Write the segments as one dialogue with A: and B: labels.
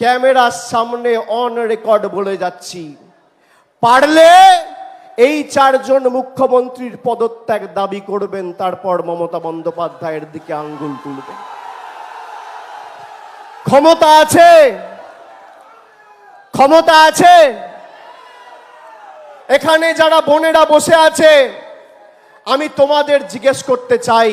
A: ক্যামেরার সামনে on record বলে যাচ্ছি। পারলে এই চারজন মুখ্যমন্ত্রীর পদত্যাগ দাবি করবেন, তারপর মমতা বন্দ্যোপাধ্যায়ের দিকে আঙ্গুল তুলবেন। ক্ষমতা আছে? ক্ষমতা আছে? এখানে যারা বোনেরা বসে আছে, আমি তোমাদের জিজ্ঞেস করতে চাই।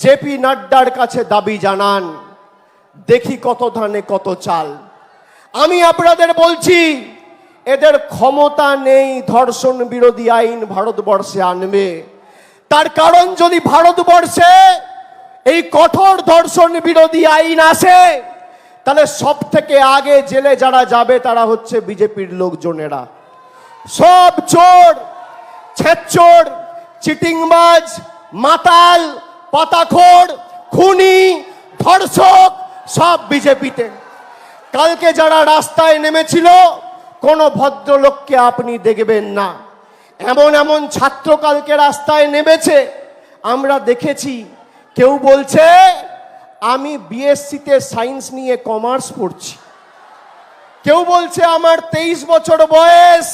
A: জেপি নাড্ডার কাছে দাবি জানান, দেখি কত ধানে কত চাল। আমি আপনাদের বলছি, এদের ক্ষমতা নেই ধর্ষণ বিরোধী আইন ভারতবর্ষে আনবে। তার কারণ যদি ভারতবর্ষে এই কঠোর ধর্ষণ বিরোধী আইন আসে, তাহলে সব থেকে আগে জেলে যারা যাবে তারা হচ্ছে বিজেপির লোকজনেরা। সব চোর, ছেচোর, চিটিংবাজ, মাতাল পাতাখোর, খুনি, ধর্ষক, সব বিজেপিতে। কালকে যারা রাস্তায় নেমেছিল, কোনো ভদ্রলোককে আপনি দেখবেন না। এমন এমন ছাত্র কালকে রাস্তায় নেমেছে, আমরা দেখেছি। কেউ বলছে, আমি বিএসসিতে সায়েন্স নিয়ে কমার্স পড়ছি। কেউ বলছে, আমার তেইশ বছর বয়স,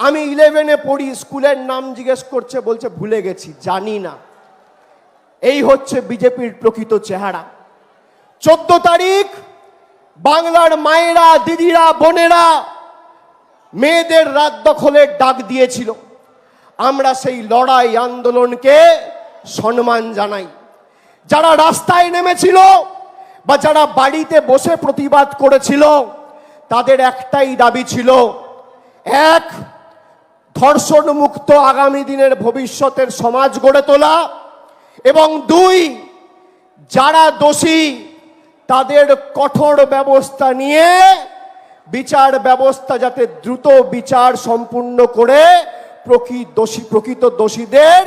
A: আমি ইলেভেনে পড়ি, স্কুলের নাম জিজ্ঞেস করছে, বলছে, ভুলে গেছি, জানি না। এই হচ্ছে বিজেপির প্রকৃত চেহারা। চোদ্দ তারিখ, বাংলার মায়েরা, দিদিরা, বোনেরা মেয়েদের রাত দখলের ডাক দিয়েছিল। আমরা সেই লড়াই আন্দোলনকে সম্মান জানাই। যারা রাস্তায় নেমেছিল বা যারা বাড়িতে বসে প্রতিবাদ করেছিল, তাদের একটাই দাবি ছিল, এক ধর্ষণ মুক্ত আগামী দিনের ভবিষ্যতের সমাজ গড়ে তোলা। এবং দুই, যারা দোষী, তাদের কঠোর ব্যবস্থা নিয়ে বিচার ব্যবস্থা যাতে দ্রুত বিচার সম্পূর্ণ করে প্রকৃত দোষী, প্রকৃত দোষীদের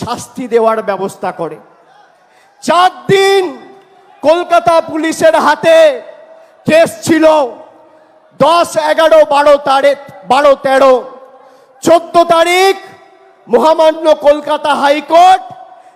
A: শাস্তি দেওয়ার ব্যবস্থা করে। চার দিন কলকাতা পুলিশের হাতে কেস ছিল দশ, এগারো, বারো তারিখ, বারো, তেরো। চোদ্দ তারিখ মহামান্য কলকাতা হাইকোর্ট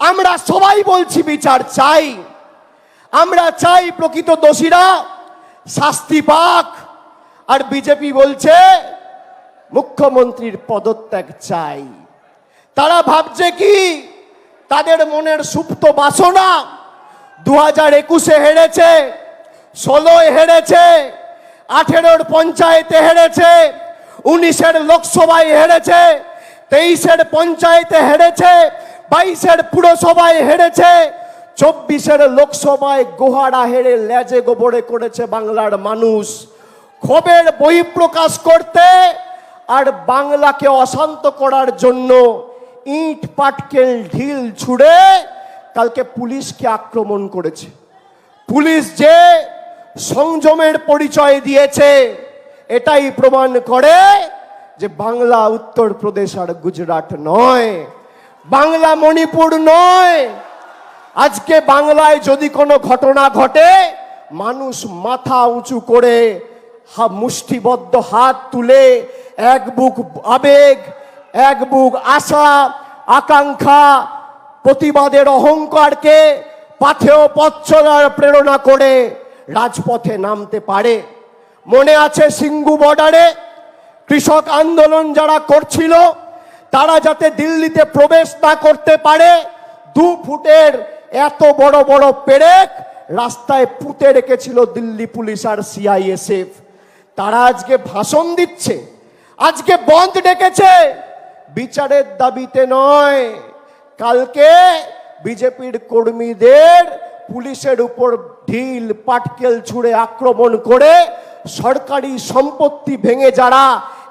A: আমরা সবাই বলছি বিচার চাই। আমরা চাই প্রকৃত দোষীরা শাস্তি পাক। আর বিজেপি বলছে, মুখ্যমন্ত্রীর পদত্যাগ চাই। তারা ভাবছে কি? তাদের মনের সুপ্ত বাসনা দু হাজার একুশে হেরেছে, ষোলোয় হেরেছে, আঠেরোর পঞ্চায়েতে হেরেছে, উনিশের লোকসভায় হেরেছে, তেইশের পঞ্চায়েতে হেরেছে বাইশের পুরসভায় হেরেছে, চব্বিশের লোকসভায় গোহারা হেরে লেজে গোবরে করেছে বাংলার মানুষ। ক্ষোভের বহিঃপ্রকাশ করতে আর বাংলাকে অশান্ত করার জন্য ইট, পাটকেল, ঢিল ছুড়ে কালকে পুলিশকে আক্রমণ করেছে। পুলিশ যে সংযমের পরিচয় দিয়েছে, এটাই প্রমাণ করে যে বাংলা, উত্তরপ্রদেশ আর গুজরাট নয়। বাংলা মণিপুর নয়। আজকে বাংলায় যদি কোনো ঘটনা ঘটে, মানুষ মাথা উঁচু করে মুষ্টিবদ্ধ হাত তুলে এক বুক আবেগ, এক বুক আশা, আকাঙ্ক্ষা, প্রতিবাদের অহংকারকে পাথেয় পথ প্রেরণা করে রাজপথে নামতে পারে। মনে আছে সিঙ্গু বর্ডারে কৃষক আন্দোলন যারা করছিল তারা যাতে দিল্লিতে প্রবেশ না করতে পারে, দু ফুটের এত বড় বড় পেরেক রাস্তায় পুঁতে রেখেছিল দিল্লি পুলিশ আর সিআইএসএফ। তারা আজকে ভাষণ দিচ্ছে, আজকে বন্ধ ডেকেছে। বিচারের দাবিতে নয়, কালকে বিজেপির কর্মীদের পুলিশের উপর ঢিল, পাটকেল ছুঁড়ে আক্রমণ করে সরকারি সম্পত্তি ভেঙে যারা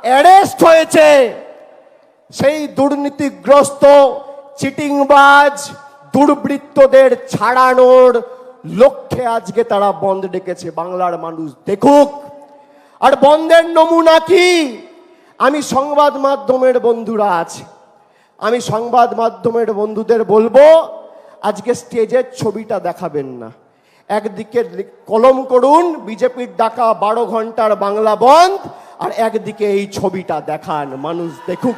A: অ্যারেস্ট হয়েছে। সেই দুর্নীতিগ্রস্ত, চিটিংবাজ, দুর্বৃত্তদের ছাড়ানোর লক্ষ্যে আজকে তারা বন্ধ ডেকেছে বাংলার মানুষ। দেখুক, আর বন্ধের নমুনা কি? আমি সংবাদ মাধ্যমের বন্ধুরা আছে। আমি সংবাদ মাধ্যমের বন্ধুদের বলব, আজকে স্টেজের ছবিটা দেখাবেন না। একদিকে কলম করুন, বিজেপির ডাকা বারো ঘণ্টার বাংলা বন্ধ, আর একদিকে এই ছবিটা দেখান মানুষ। দেখুক।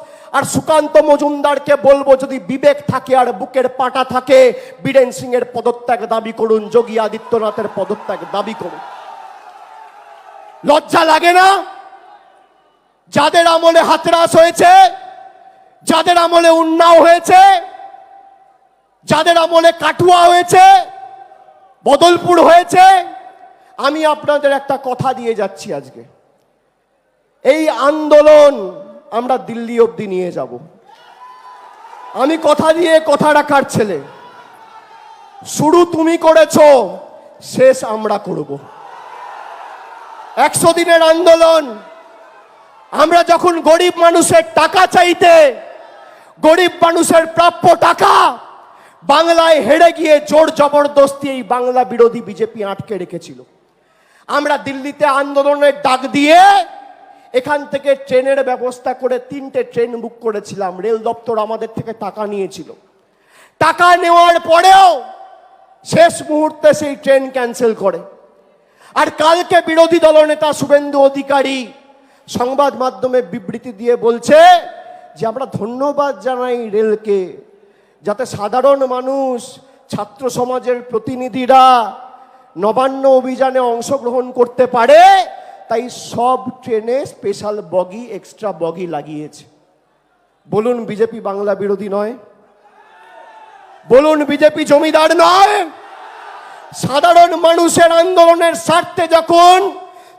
A: আর সুকান্ত মজুমদারকে বলব, যদি বিবেক থাকে আর বুকের পাটা থাকে, বীরেন সিং এর পদত্যাগ দাবি করুন, যোগী আদিত্যনাথের পদত্যাগ দাবি করুন। লজ্জা লাগে না? যাদের আমলে হাতরাস হয়েছে, যাদের আমলে উন্নাও হয়েছে, যাদের আমলে কাটুয়া হয়েছে, বদলপুর হয়েছে, আমি আপনাদের একটা কথা দিয়ে যাচ্ছি আজকে। এই আন্দোলন আমরা দিল্লি অবধি নিয়ে যাব। আমি কথা দিয়ে কথা রাখার ছেলে। শুরু তুমি করেছ, শেষ আমরা করব। একশো দিনের আন্দোলন, আমরা যখন গরিব মানুষের টাকা চাইতে, গরিব মানুষের প্রাপ্য টাকা বাংলায় হেরে গিয়ে জোর জবরদস্তি এই বাংলা বিরোধী বিজেপি আটকে রেখেছিল। আমরা দিল্লিতে আন্দোলনের ডাক দিয়ে এখান থেকে ট্রেনের ব্যবস্থা করে তিনটে ট্রেন বুক করেছিলাম। রেল দপ্তর আমাদের থেকে টাকা নিয়েছিল। টাকা নেওয়ার পরেও শেষ মুহূর্তে সেই ট্রেন ক্যান্সেল করে। আর কালকে বিরোধী দলনেতা শুভেন্দু অধিকারী সংবাদ মাধ্যমে বিবৃতি দিয়ে বলছে যে, আমরা ধন্যবাদ জানাই রেলকে, যাতে সাধারণ মানুষ, ছাত্র সমাজের প্রতিনিধিরা নবান্ন অভিযানে অংশগ্রহণ করতে পারে তাই সব ট্রেনে স্পেশাল বগি এক্সট্রা বগি লাগিয়েছে। বলুন, বিজেপি বাংলা বিরোধী নয়। বলুন, বিজেপি জমিদার নয়। সাধারণ মানুষের আন্দোলনের স্বার্থে যখন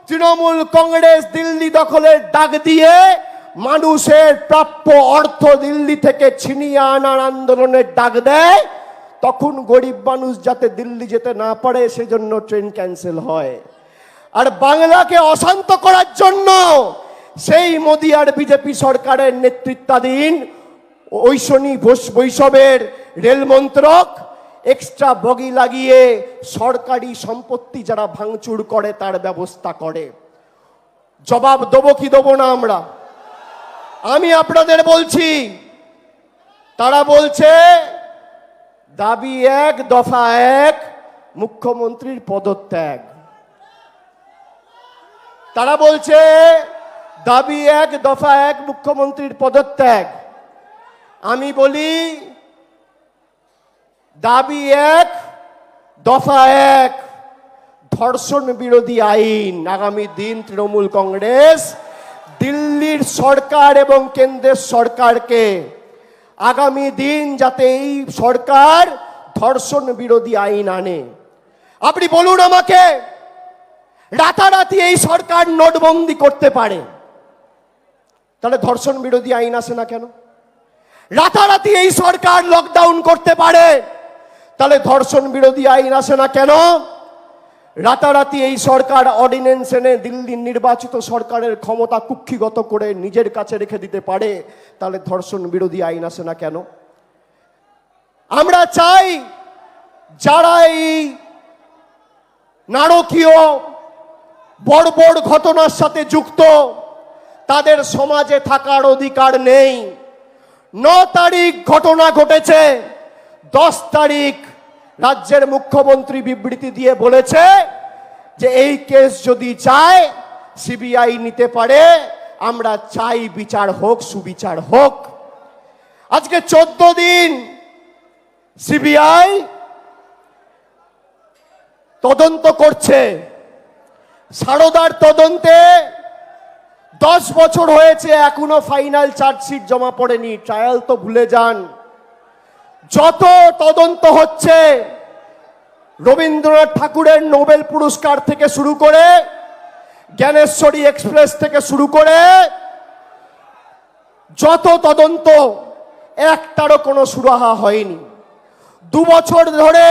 A: তৃণমূল কংগ্রেস দিল্লি দখলের ডাক দিয়ে মানুষের প্রাপ্য অর্থ দিল্লি থেকে ছিনিয়ে আনার আন্দোলনের ডাক দেয়, তখন গরিব মানুষ যাতে দিল্লি যেতে না পারে, সেজন্য ট্রেন ক্যান্সেল হয়। আর বাংলাকে অশান্ত করার জন্য সেই মোদী আর বিজেপি সরকারের নেতৃত্বাধীন ঐশনী ঘোষ বৈষবের রেল মন্ত্রক এক্সট্রা বগি লাগিয়ে সরকারি সম্পত্তি যারা ভাঙচুর করে তার ব্যবস্থা করে। জবাব দেবো কি দেবো না আমরা? আমি আপনাদের বলছি, তারা বলছে, দাবি এক, দফা এক, মুখ্যমন্ত্রীর পদত্যাগ। তারা বলছে, দাবি এক, দফা এক, মুখ্যমন্ত্রীর পদত্যাগ। আমি বলি, দাবি এক, দফা এক, ধর্ষণ বিরোধী আইন। আগামী দিন তৃণমূল কংগ্রেস দিল্লির সরকার এবং কেন্দ্রের সরকারকে আগামী দিন যাতে এই সরকার ধর্ষণ বিরোধী আইন আনে। আপনি বলুন আমাকে রাতারাতি এই সরকার নোটবন্দি করতে পারে। তাহলে ধর্ষণ বিরোধী আইন আসে না কেন? রাতারাতি এই সরকার লকডাউন করতে পারে। তাহলে ধর্ষণ বিরোধী আইন আসে না কেন? রাতারাতি এই সরকার অর্ডিন্যান্স এনে দিল্লির নির্বাচিত সরকারের ক্ষমতা কুক্ষিগত করে নিজের কাছে রেখে দিতে পারে। তাহলে ধর্ষণ বিরোধী আইন আসে না কেন? আমরা চাই যারা এই নারকীয় বড় বড় ঘটনার সাথে যুক্ত। তাদের সমাজে থাকার অধিকার নেই। ন তারিখ ঘটনা ঘটেছে। দশ তারিখ রাজ্যের মুখ্যমন্ত্রী বিবৃতি দিয়ে বলেছে যে এই কেস যদি চায়, সিবিআই নিতে পারে। আমরা চাই বিচার হোক, সুবিচার হোক। আজকে চোদ্দ দিন সিবিআই তদন্ত করছে। সারদার তদন্তে দশ বছর হয়েছে, এখনও ফাইনাল চার্জশিট জমা পড়েনি। ট্রায়াল তো ভুলে যান। যত তদন্ত হচ্ছে, রবীন্দ্রনাথ ঠাকুরের নোবেল পুরস্কার থেকে শুরু করে, জ্ঞানেশ্বরী এক্সপ্রেস থেকে শুরু করে, যত তদন্ত, একটারও কোনো সুরাহা হয়নি। দু বছর ধরে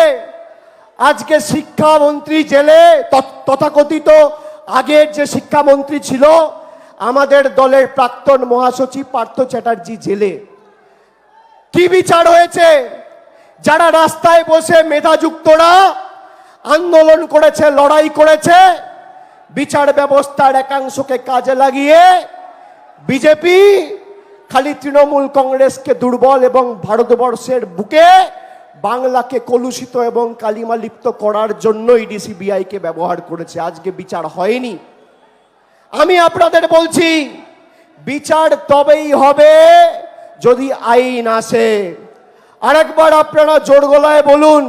A: আজকে শিক্ষামন্ত্রী জেলে তথ- তথাকথিত আগের যে শিক্ষামন্ত্রী ছিল, আমাদের দলের প্রাক্তন মহাসচিব পার্থ চ্যাটার্জি জেলে। কি বিচার হয়েছে? যারা রাস্তায় বসে মেধাযুক্তরা আন্দোলন করেছে, লড়াই করেছে, বিচার ব্যবস্থার একাংশকে কাজে লাগিয়ে বিজেপি খালি তৃণমূল কংগ্রেসকে দুর্বল এবং ভারতবর্ষের বুকে বাংলাকে কলুষিত এবং কালিমা লিপ্ত করার জন্য ইডি সিবিআইকে ব্যবহার করেছে। আজকে বিচার হয়নি। আমি আপনাদের বলছি, বিচার তবেই হবে যদি আইন আসে। আরেকবার আপনারা জোর গলায় বলুন,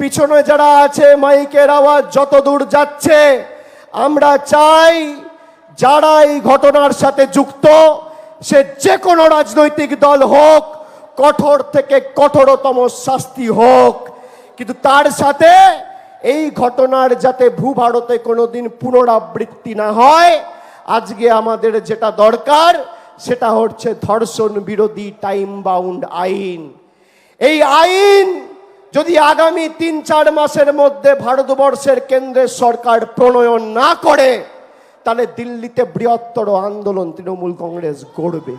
A: পিছনে যারা আছে, মাইকের আওয়াজ যত দূর যাচ্ছে, আমরা চাই যারা এই ঘটনার সাথে যুক্ত, সে যে কোনো রাজনৈতিক দল হোক কঠোর থেকে কঠোরতম শাস্তি হোক। কিন্তু তার সাথে এই ঘটনার যাতে ভূভারতে কোনোদিন পুনরাবৃত্তি না হয়, আজকে আমাদের যেটা দরকার, সেটা হচ্ছে ধর্ষণ বিরোধী টাইম বাউন্ড আইন। এই আইন যদি আগামী তিন চার মাসের মধ্যে ভারতবর্ষের কেন্দ্রের সরকার প্রণয়ন না করে, তাহলে দিল্লিতে বৃহত্তর আন্দোলন তৃণমূল কংগ্রেস গড়বে।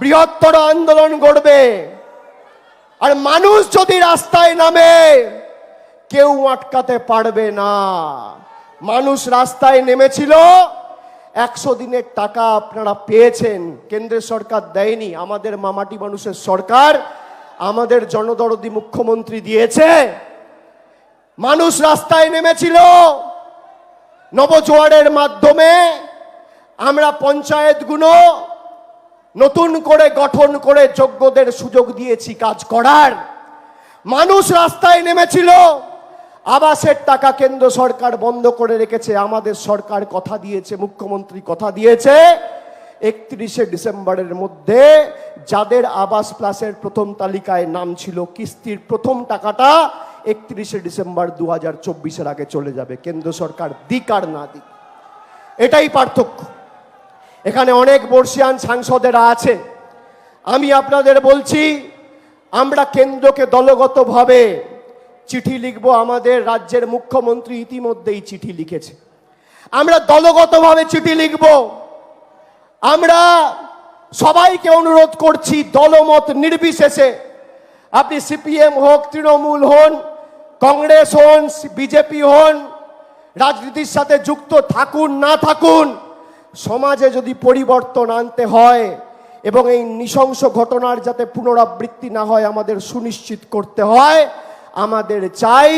A: বৃহত্তর আন্দোলন গড়বে। আর মানুষ যদি রাস্তায় নামে, কেউ আটকাতে পারবে না। মানুষ রাস্তায় নেমেছিল, একশো দিনের টাকা আপনারা পেয়েছেন। কেন্দ্রের সরকার দেয়নি, আমাদের মামাটি মানুষের সরকার, আমাদের জনদরদি মুখ্যমন্ত্রী দিয়েছে। মানুষ রাস্তায় নেমেছিল, নবজোয়ারের মাধ্যমে আমরা পঞ্চায়েতগুলো নতুন করে গঠন করে যোগ্যদের সুযোগ দিয়েছি কাজ করার। মানুষ রাস্তায় নেমেছিল। আবাসের টাকা কেন্দ্র সরকার বন্ধ করে রেখেছে। আমাদের সরকার কথা দিয়েছে, মুখ্যমন্ত্রী কথা দিয়েছে। একত্রিশে ডিসেম্বরের মধ্যে যাদের আবাস প্লাসের প্রথম তালিকায় নাম ছিল, কিস্তির প্রথম টাকাটা একত্রিশে ডিসেম্বর দু হাজার চব্বিশের আগে চলে যাবে। কেন্দ্র সরকার দিক আর না দিক। এটাই পার্থক্য। এখানে অনেক বর্ষিয়ান সাংসদেরা আছে আমি আপনাদের বলছি, আমরা কেন্দ্রকে দলগতভাবে চিঠি লিখব, আমাদের রাজ্যের মুখ্যমন্ত্রী ইতিমধ্যেই চিঠি লিখেছে। আমরা দলগতভাবে চিঠি লিখব। আমরা সবাইকে অনুরোধ করছি, দলমত নির্বিশেষে আপনি সিপিএম হোক, তৃণমূল হন, কংগ্রেস হন, বিজেপি হন, রাজনীতির সাথে যুক্ত থাকুন, না থাকুন সমাজে যদি পরিবর্তন আনতে হয় এবং এই নৃশংস ঘটনার যাতে পুনরাবৃত্তি না হয়, আমাদের সুনিশ্চিত করতে হয়, আমাদের চাই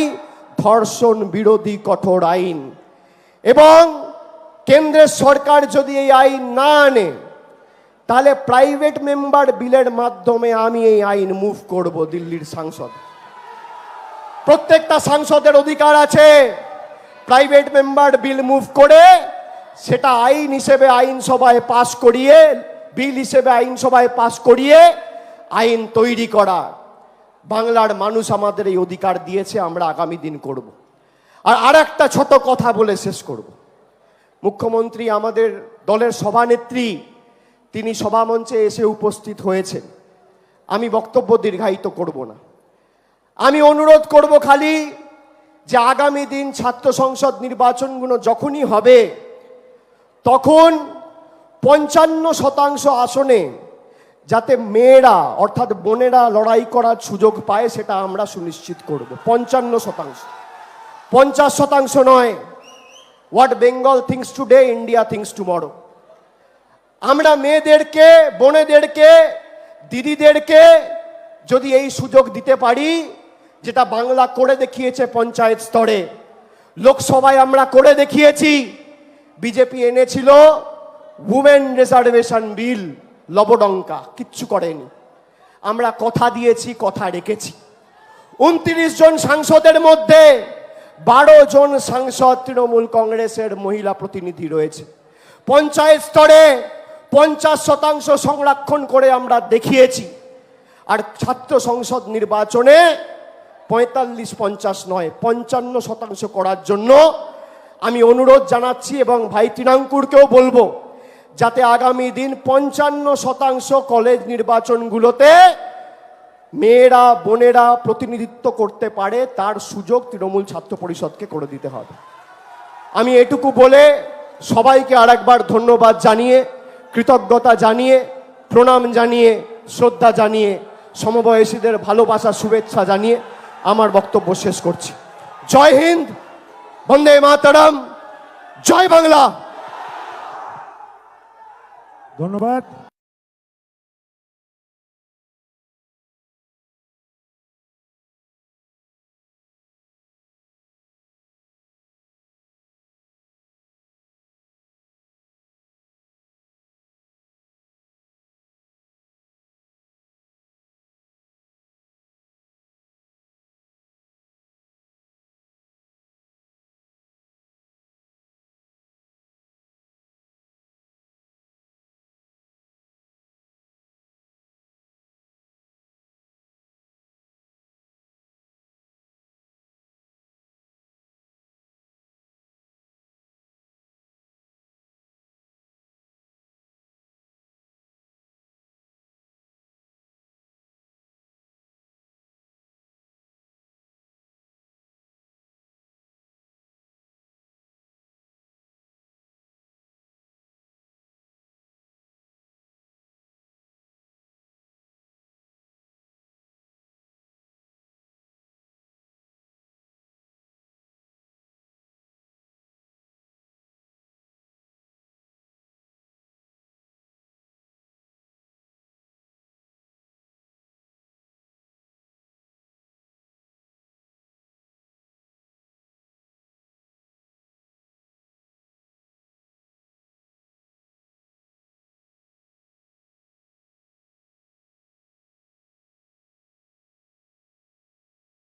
A: ধর্ষণ বিরোধী কঠোর আইন। এবং কেন্দ্রের সরকার যদি এই আইন না আনে, তাহলে প্রাইভেট মেম্বার বিলের মাধ্যমে আমি এই আইন মুভ করব দিল্লির সাংসদ। প্রত্যেকটা সাংসদের অধিকার আছে, প্রাইভেট মেম্বার বিল মুভ করে সেটা আইন হিসেবে আইনসভায় পাশ করিয়ে, বিল হিসেবে আইনসভায় পাশ করিয়ে আইন তৈরি করা। বাংলার মানুষ আমাদের এই অধিকার দিয়েছে, আমরা আগামী দিন করব। আর আর একটা ছোট কথা বলে শেষ করব। মুখ্যমন্ত্রী আমাদের দলের সভানেত্রী, তিনি সভামঞ্চে এসে উপস্থিত হয়েছেন। আমি বক্তব্য দীর্ঘায়িত করব না। আমি অনুরোধ করব খালি যে আগামী দিন ছাত্র সংসদ নির্বাচনগুলো যখনই হবে তখন পঞ্চান্ন শতাংশ আসনে যাতে মেয়েরা, অর্থাৎ বোনেরা লড়াই করার সুযোগ পায়, সেটা আমরা সুনিশ্চিত করব। পঞ্চান্ন শতাংশ। পঞ্চাশ শতাংশ নয়। What Bengal thinks today India thinks tomorrow আমরা মেয়েদেরকে, বোনেদেরকে, দিদিদেরকে যদি এই সুযোগ দিতে পারি, যেটা বাংলা করে দেখিয়েছে পঞ্চায়েত স্তরে, লোকসভায় আমরা করে দেখিয়েছি বিজেপি এনেছিল উমেন রিজার্ভেশন বিল লবডঙ্কা, কিচ্ছু করেনি। আমরা কথা দিয়েছি, কথা রেখেছি। উনত্রিশ জন সাংসদের মধ্যে বারো জন সাংসদ তৃণমূল কংগ্রেসের মহিলা প্রতিনিধি রয়েছে। পঞ্চায়েত স্তরে পঞ্চাশ শতাংশ সংরক্ষণ করে আমরা দেখিয়েছি। আর ছাত্র সংসদ নির্বাচনে পঁয়তাল্লিশ পঞ্চাশ নয়, পঞ্চান্ন শতাংশ করার জন্য আমি অনুরোধ জানাচ্ছি এবং ভাই তৃণাঙ্কুরকেও বলব, যাতে আগামী দিন পঞ্চান্ন শতাংশ কলেজ নির্বাচনগুলোতে মেয়েরা, বোনেরা প্রতিনিধিত্ব করতে পারে, তার সুযোগ তৃণমূল ছাত্র পরিষদকে করে দিতে হবে। আমি এটুকু বলে সবাইকে আরেকবার ধন্যবাদ জানিয়ে, কৃতজ্ঞতা জানিয়ে, প্রণাম জানিয়ে, শ্রদ্ধা জানিয়ে, সমবয়সীদের ভালোবাসা, শুভেচ্ছা জানিয়ে আমার বক্তব্য শেষ করছি। জয় হিন্দ! বন্দে মাতারাম জয় বাংলা।
B: ধন্যবাদ।